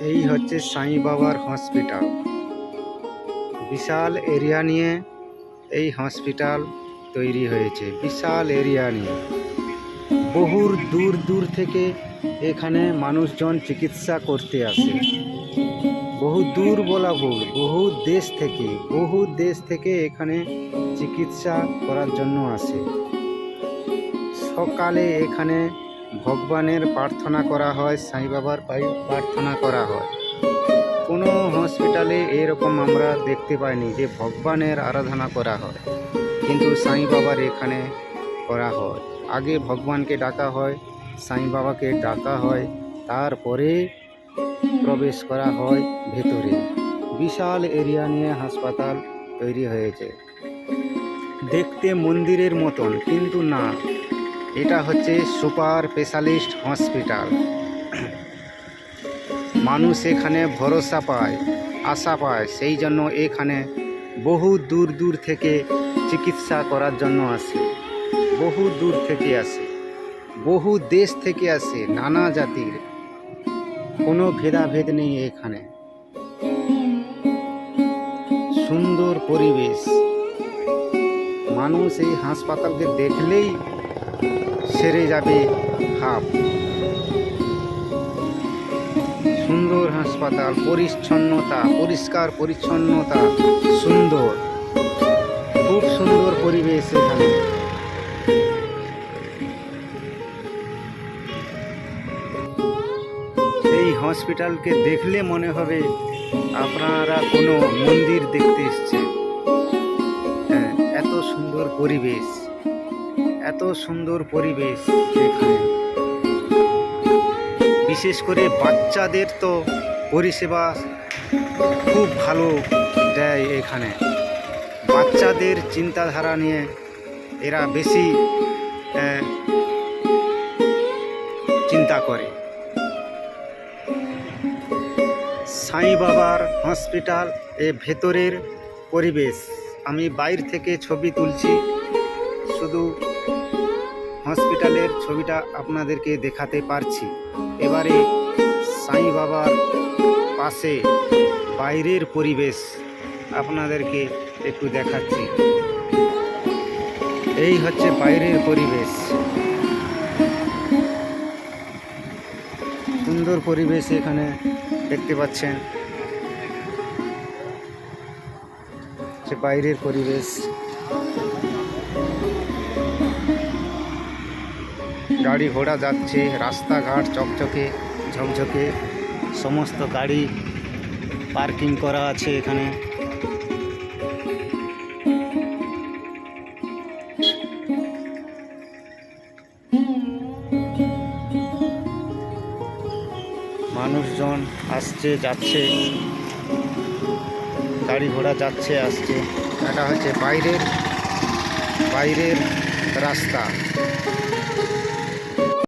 এই হচ্ছে সাই বাবার হসপিটাল। বিশাল এরিয়া নিয়ে এই হসপিটাল তৈরি হয়েছে, বিশাল এরিয়া নিয়ে। বহুর দূর দূর থেকে এখানে মানুষজন চিকিৎসা করতে আসে। বহু দূর বলা ভুল, বহু দেশ থেকে, বহু দেশ থেকে এখানে চিকিৎসা করার জন্য আসে। সকালে এখানে ভগবানের প্রার্থনা করা হয় সাই বাবার প্রার্থনা করা হয়। কোনো হসপিটালে এরকম আমরা দেখতে পাইনি যে ভগবানের আরাধনা করা হয়, কিন্তু সাই বাবার এখানে করা হয়। আগে ভগবানকে ডাকা হয় সাই বাবাকে ডাকা হয়, তারপরে প্রবেশ করা হয় ভেতরে। বিশাল এরিয়া নিয়ে হাসপাতাল তৈরি হয়েছে। দেখতে মন্দিরের মতন, কিন্তু না। এটা হচ্ছে সুপার স্পেশালিস্ট হসপিটাল। মানুষ এখানে ভরসা পায়, আশা পায়, সেই জন্য এখানে বহু দূর দূর থেকে চিকিৎসা করার জন্য আসে। বহু দূর থেকে আসে, বহু দেশ থেকে আসে, নানা জাতির। কোনো ভেদাভেদ নেই এখানে। সুন্দর পরিবেশ। মানুষ এই হাসপাতালকে দেখলেই সেরে যাবে হাফ। সুন্দর হাসপাতাল, পরিচ্ছন্নতা, পরিষ্কার পরিচ্ছন্নতা, সুন্দর। খুব সুন্দর পরিবেশ এখানে। এই হসপিটালকে দেখলে মনে হবে আপনারা কোনো মন্দির দেখতে এসছেন। হ্যাঁ এত সুন্দর পরিবেশ। এত সুন্দর পরিবেশ এখানে বিশেষ করে বাচ্চাদের তো পরিষেবা খুব ভালো দেয় এখানে। বাচ্চাদের চিন্তাধারা নিয়ে এরা বেশি চিন্তা করে। সাই বাবার হসপিটাল এ ভেতরের পরিবেশ। আমি বাইর থেকে ছবি তুলছি। শুধু হসপিটালের ছবিটা আপনাদেরকে দেখাতে পারছি। এবারে সাই বাবার পাশে বাইরের পরিবেশ আপনাদেরকে একটু দেখাচ্ছি। এই হচ্ছে বাইরের পরিবেশ। সুন্দর পরিবেশ এখানে দেখতে পাচ্ছেন। বাইরের পরিবেশ। গাড়ি ঘোড়া যাচ্ছে, রাস্তাঘাট চকচকে, ঝকঝকে, সমস্ত গাড়ি পার্কিং করা আছে এখানে। মানুষজন আসছে, যাচ্ছে, গাড়ি ঘোড়া যাচ্ছে, আসছে। এটা হচ্ছে বাইরের বাইরের রাস্তা।